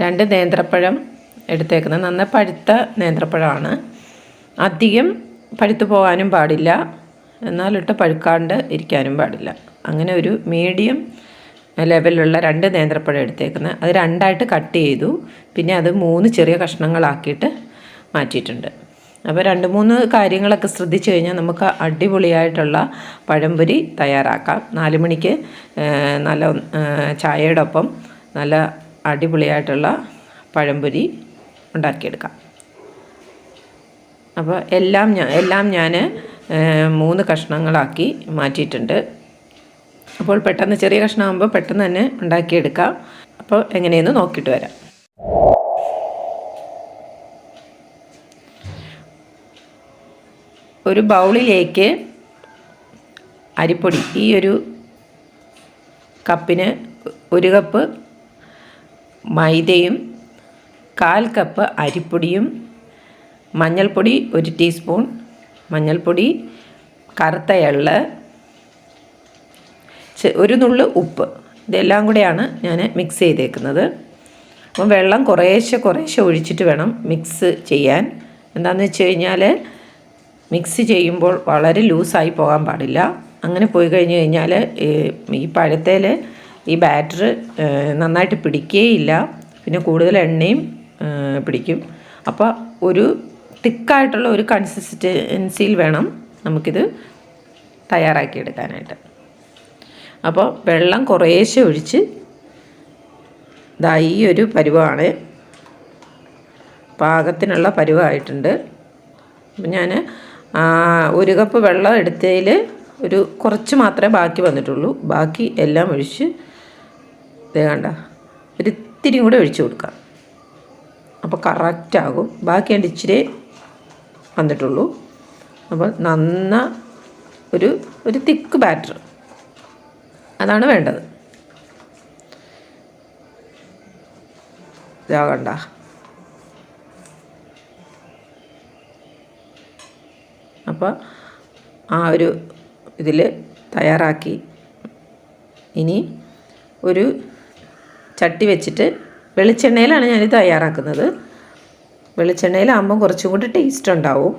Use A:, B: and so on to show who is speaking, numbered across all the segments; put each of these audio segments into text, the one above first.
A: രണ്ട് നേന്ത്രപ്പഴം എടുത്തേക്കുന്നത്. നന്നായി പഴുത്ത നേന്ത്രപ്പഴമാണ്. അധികം പഴുത്തു പോകാനും പാടില്ല. എന്നാലിട്ട് പഴുക്കാണ്ട് ഇരിക്കാനും പാടില്ല. അങ്ങനെ ഒരു മീഡിയം ലെവലിലുള്ള രണ്ട് നേന്ത്രപ്പഴം എടുത്തേക്കുന്നത്. അത് രണ്ടായിട്ട് കട്ട് ചെയ്തു. പിന്നെ അത് മൂന്ന് ചെറിയ കഷ്ണങ്ങളാക്കിയിട്ട് മാറ്റിയിട്ടുണ്ട്. അപ്പോൾ രണ്ട് മൂന്ന് കാര്യങ്ങളൊക്കെ ശ്രദ്ധിച്ചു കഴിഞ്ഞാൽ നമുക്ക് അടിപൊളിയായിട്ടുള്ള പഴംപൊരി തയ്യാറാക്കാം. നാല് മണിക്ക് നല്ല ചായയോടൊപ്പം നല്ല അടിപൊളിയായിട്ടുള്ള പഴംപൊരി ഉണ്ടാക്കിയെടുക്കാം. അപ്പോൾ എല്ലാം ഞാൻ എല്ലാം ഞാൻ മൂന്ന് കഷ്ണങ്ങളാക്കി മാറ്റിയിട്ടുണ്ട്. അപ്പോൾ പെട്ടെന്ന് ചെറിയ കഷ്ണമാകുമ്പോൾ പെട്ടെന്ന് തന്നെ ഉണ്ടാക്കിയെടുക്കാം. അപ്പോൾ എങ്ങനെയെന്ന് നോക്കിയിട്ട് വരാം. ഒരു ബൗളിലേക്ക് അരിപ്പൊടി ഈ ഒരു കപ്പിന് ഒരു കപ്പ് മൈദയും കാൽ കപ്പ് അരിപ്പൊടിയും മഞ്ഞൾപ്പൊടി ഒരു ടീസ്പൂൺ മഞ്ഞൾപ്പൊടി കറുത്ത എള്ള് ഒരു നുള്ള് ഉപ്പ്. ഇതെല്ലാം കൂടെയാണ് ഞാൻ മിക്സ് ചെയ്തേക്കുന്നത്. അപ്പം വെള്ളം കുറേശ്ശെ കുറേശ്ശെ ഒഴിച്ചിട്ട് വേണം മിക്സ് ചെയ്യാൻ. എന്താണെന്ന് വെച്ച് കഴിഞ്ഞാൽ മിക്സ് ചെയ്യുമ്പോൾ വളരെ ലൂസായി പോകാൻ പാടില്ല. അങ്ങനെ പോയി കഴിഞ്ഞ് കഴിഞ്ഞാൽ ഈ പഴത്തേൽ ഈ ബാറ്റർ നന്നായിട്ട് പിടിക്കുകയില്ല പിന്നെ കൂടുതൽ എണ്ണയും പിടിക്കും. അപ്പോൾ ഒരു തിക്കായിട്ടുള്ള ഒരു കൺസിസ്റ്റൻസിയിൽ വേണം നമുക്കിത് തയ്യാറാക്കിയെടുക്കാനായിട്ട്. അപ്പോൾ വെള്ളം കുറേശ്ശെ ഒഴിച്ച് ഇതാ ഈ ഒരു പരുവമാണ് പാകത്തിനുള്ള പരുവമായിട്ടുണ്ട് അപ്പം ഞാൻ ഒരു കപ്പ് വെള്ളം എടുത്തതിൽ ഒരു കുറച്ച് മാത്രമേ ബാക്കി വന്നിട്ടുള്ളൂ. ബാക്കി എല്ലാം ഒഴിച്ച് ഇതേ കണ്ട. ഒരു ഇത്തിരി കൂടെ ഒഴിച്ചു കൊടുക്കാം. അപ്പോൾ കറക്റ്റാകും ബാക്കി അതിന്റെ ഇച്ചിരി വന്നിട്ടുള്ളൂ. അപ്പോൾ നന്ന ഒരു ഒരു തിക്ക് ബാറ്റർ അതാണ് വേണ്ടത്. ഇതാ കണ്ട. അപ്പോൾ ആ ഒരു ഇതിൽ തയ്യാറാക്കി. ഇനി ഒരു ചട്ടി വെച്ചിട്ട് വെളിച്ചെണ്ണയിലാണ് ഞാനിത് തയ്യാറാക്കുന്നത്. വെളിച്ചെണ്ണയിലാകുമ്പം കുറച്ചും കൂടി ടേസ്റ്റ് ഉണ്ടാവും.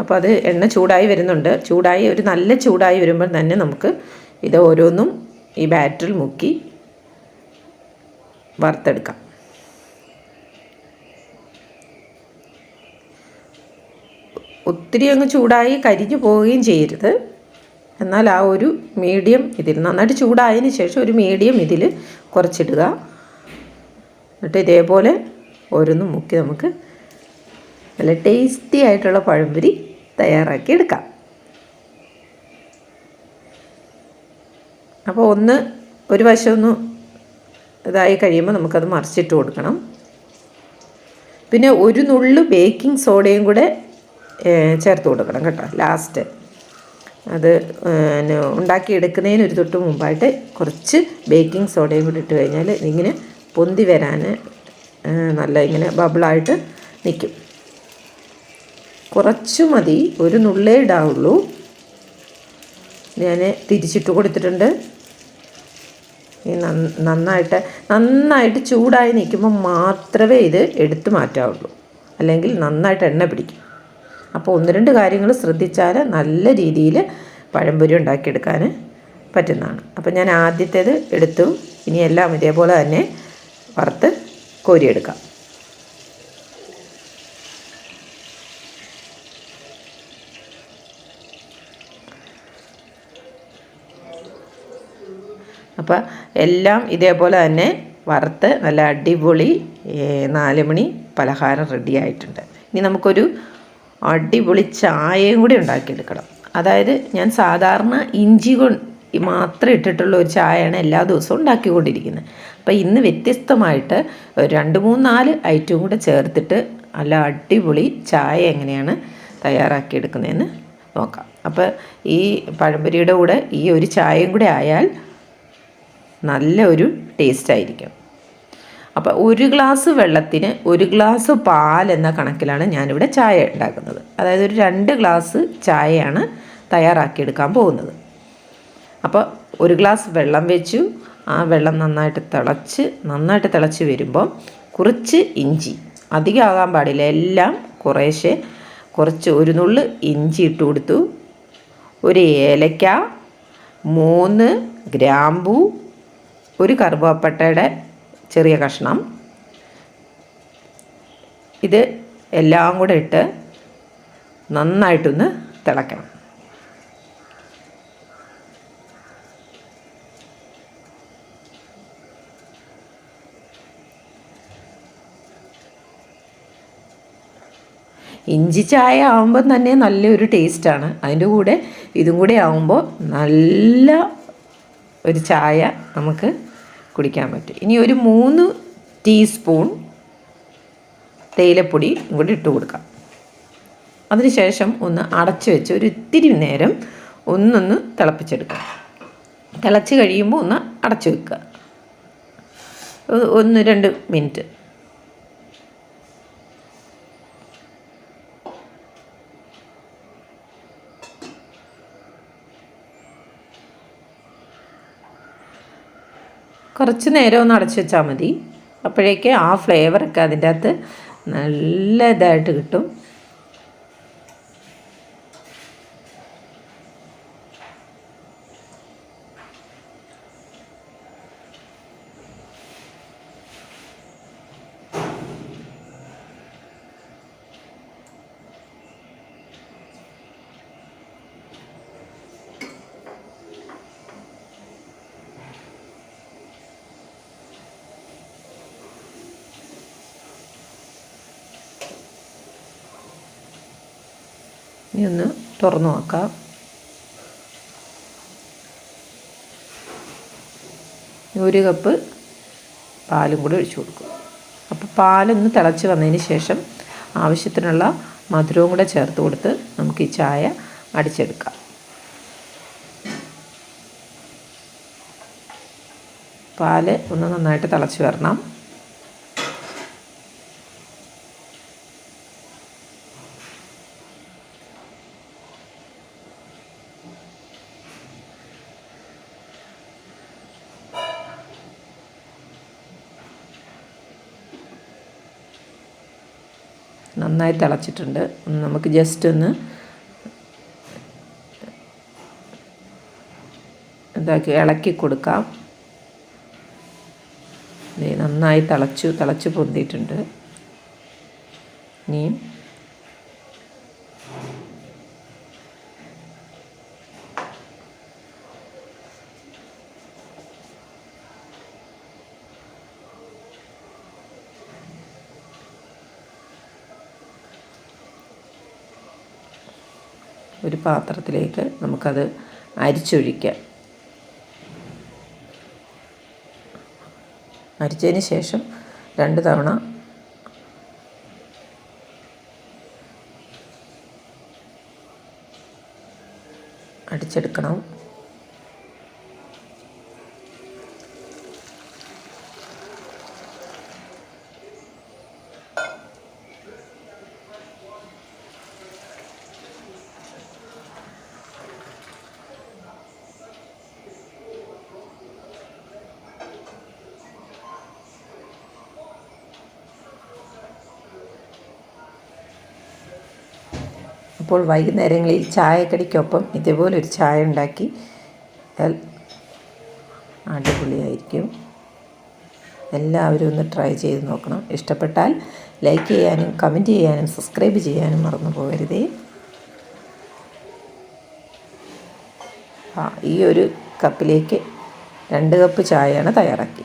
A: അപ്പോൾ അത് എണ്ണ ചൂടായി വരുന്നുണ്ട്. ചൂടായി ഒരു നല്ല ചൂടായി വരുമ്പോൾ തന്നെ നമുക്ക് ഇത് ഓരോന്നും ഈ ബാറ്ററിൽ മുക്കി വറുത്തെടുക്കാം. ഒത്തിരി അങ്ങ് ചൂടായി കരിഞ്ഞു പോവുകയും ചെയ്യരുത്. എന്നാൽ ആ ഒരു മീഡിയം ഇതിൽ നന്നായിട്ട് ചൂടായതിന് ശേഷം ഒരു മീഡിയം ഇതിൽ കുറച്ചിടുക. എന്നിട്ട് ഇതേപോലെ ഓരോന്നും മുക്കി നമുക്ക് നല്ല ടേസ്റ്റി ആയിട്ടുള്ള പഴംപൊരി തയ്യാറാക്കി എടുക്കാം. അപ്പോൾ ഒന്ന് ഒരു വശം ഒന്ന് ഇതായി കഴിയുമ്പോൾ നമുക്കത് മറിച്ചിട്ട് കൊടുക്കണം. പിന്നെ ഒരു നുള്ളു ബേക്കിംഗ് സോഡയും കൂടെ ചേർത്ത് കൊടുക്കണം കേട്ടോ ലാസ്റ്റ് അത് ഉണ്ടാക്കിയെടുക്കുന്നതിന് ഒരു തൊട്ട് മുമ്പായിട്ട് കുറച്ച് ബേക്കിംഗ് സോഡയും കൂടി ഇട്ട് കഴിഞ്ഞാൽ ഇങ്ങനെ പൊന്തി വരാൻ നല്ല ഇങ്ങനെ ബബിളായിട്ട് നിൽക്കും. കുറച്ച് മതി ഒരു നുള്ളേ ഇടാവുള്ളൂ. ഞാൻ തിരിച്ചിട്ട് കൊടുത്തിട്ടുണ്ട്. നന്നായിട്ട് നന്നായിട്ട് ചൂടായി നിൽക്കുമ്പോൾ മാത്രമേ ഇത് എടുത്തു മാറ്റാവുള്ളൂ. അല്ലെങ്കിൽ നന്നായിട്ട് എണ്ണ പിടിക്കും. അപ്പോൾ ഒന്ന് രണ്ട് കാര്യങ്ങൾ ശ്രദ്ധിച്ചാൽ നല്ല രീതിയിൽ പഴംപൊരി ഉണ്ടാക്കിയെടുക്കാൻ പറ്റുന്നതാണ്. അപ്പോൾ ഞാൻ ആദ്യത്തേത് എടുത്തു. ഇനി എല്ലാം ഇതേപോലെ തന്നെ വറുത്ത് കോരിയെടുക്കാം. അപ്പോൾ എല്ലാം ഇതേപോലെ തന്നെ വറുത്ത് നല്ല അടിപൊളി നാല് മണി പലഹാരം റെഡി ആയിട്ടുണ്ട്. ഇനി നമുക്കൊരു അടിപൊളി ചായയും കൂടി ഉണ്ടാക്കിയെടുക്കണം. അതായത് ഞാൻ സാധാരണ ഇഞ്ചി കൊണ്ട് മാത്രം ഇട്ടിട്ടുള്ള ഒരു ചായയാണ് എല്ലാ ദിവസവും ഉണ്ടാക്കിക്കൊണ്ടിരിക്കുന്നത്. അപ്പോൾ ഇന്ന് വ്യത്യസ്തമായിട്ട് രണ്ട് മൂന്ന് നാല് ഐറ്റവും കൂടെ ചേർത്തിട്ട് നല്ല അടിപൊളി ചായ എങ്ങനെയാണ് തയ്യാറാക്കിയെടുക്കുന്നതെന്ന് നോക്കാം. അപ്പോൾ ഈ പഴംപൊരിയുടെ കൂടെ ഈ ഒരു ചായയും കൂടെ ആയാൽ നല്ല ഒരു ടേസ്റ്റ് ആയിരിക്കും. അപ്പോൾ ഒരു ഗ്ലാസ് വെള്ളത്തിന് ഒരു ഗ്ലാസ് പാൽ എന്ന കണക്കിലാണ് ഞാനിവിടെ ചായ ഉണ്ടാക്കുന്നത്. അതായത് ഒരു രണ്ട് ഗ്ലാസ് ചായയാണ് തയ്യാറാക്കിയെടുക്കാൻ പോകുന്നത്. അപ്പോൾ ഒരു ഗ്ലാസ് വെള്ളം വെച്ചു. ആ വെള്ളം നന്നായിട്ട് തിളച്ച് നന്നായിട്ട് തിളച്ച് വരുമ്പോൾ കുറച്ച് ഇഞ്ചി. അധികമാകാൻ പാടില്ല എല്ലാം കുറേശ്ശെ കുറച്ച് ഒരു നുള്ള് ഇഞ്ചി ഇട്ട് കൊടുത്തു. ഒരു ഏലക്ക മൂന്ന് ഗ്രാമ്പൂ ഒരു കറുവാപ്പട്ടയുടെ ചെറിയ കഷ്ണം. ഇത് എല്ലാം കൂടെ ഇട്ട് നന്നായിട്ടൊന്ന് തിളക്കണം. ഇഞ്ചി ചായ ആകുമ്പോൾ തന്നെ നല്ലൊരു ടേസ്റ്റാണ് അതിന്റെ കൂടെ ഇതും കൂടെ ആകുമ്പോൾ നല്ല ഒരു ചായ നമുക്ക് കുടിക്കാൻ പറ്റും. ഇനി ഒരു മൂന്ന് ടീസ്പൂൺ തേയിലപ്പൊടി ഇങ്ങോട്ട് ഇട്ട് കൊടുക്കാം. അതിനുശേഷം ഒന്ന് അടച്ചു വെച്ച് ഒരു ഇത്തിരി നേരം ഒന്നൊന്ന് തിളപ്പിച്ചെടുക്കുക തിളച്ച് കഴിയുമ്പോൾ ഒന്ന് അടച്ചു വെക്കുക. ഒന്ന് രണ്ട് മിനിറ്റ്. കുറച്ച് നേരം ഒന്ന് അടച്ചു വെച്ചാൽ മതി. അപ്പോഴേക്ക് ആ ഫ്ലേവറൊക്കെ അതിന്റെ അകത്ത് നല്ല ഇതായിട്ട് കിട്ടും. ഇനി ഒന്ന് തുറന്നു നോക്കാം. ഒരു കപ്പ് പാലും കൂടി ഒഴിച്ചു കൊടുക്കും. അപ്പോൾ പാലൊന്ന് തിളച്ച് വന്നതിന് ശേഷം ആവശ്യത്തിനുള്ള മധുരവും കൂടെ ചേർത്ത് കൊടുത്ത് നമുക്ക് ഈ ചായ അടിച്ചെടുക്കാം. പാൽ ഒന്ന് നന്നായിട്ട് തിളച്ച് വരണം. നന്നായി തിളച്ചിട്ടുണ്ട്. നമുക്ക് ജസ്റ്റ് ഒന്ന് ഇതാക്കി ഇളക്കി കൊടുക്കാം. നന്നായി തിളച്ചു തിളച്ച് പൊന്തിയിട്ടുണ്ട്. ഇനിയും ഒരു പാത്രത്തിലേക്ക് നമുക്കത് അരിച്ചൊഴിക്കാം. അരിച്ചതിന് ശേഷം രണ്ട് തവണ അടിച്ചെടുക്കണം. അപ്പോൾ വൈകുന്നേരങ്ങളിൽ ചായക്കടിക്കൊപ്പം ഇതുപോലൊരു ചായ ഉണ്ടാക്കി അടിപൊളിയായിരിക്കും. എല്ലാവരും ഒന്ന് ട്രൈ ചെയ്ത് നോക്കണം. ഇഷ്ടപ്പെട്ടാൽ ലൈക്ക് ചെയ്യാനും കമന്റ് ചെയ്യാനും സബ്സ്ക്രൈബ് ചെയ്യാനും മറന്നു പോകരുതേ. ആ ഈ ഒരു കപ്പിലേക്ക് രണ്ട് കപ്പ് ചായയാണ് തയ്യാറാക്കി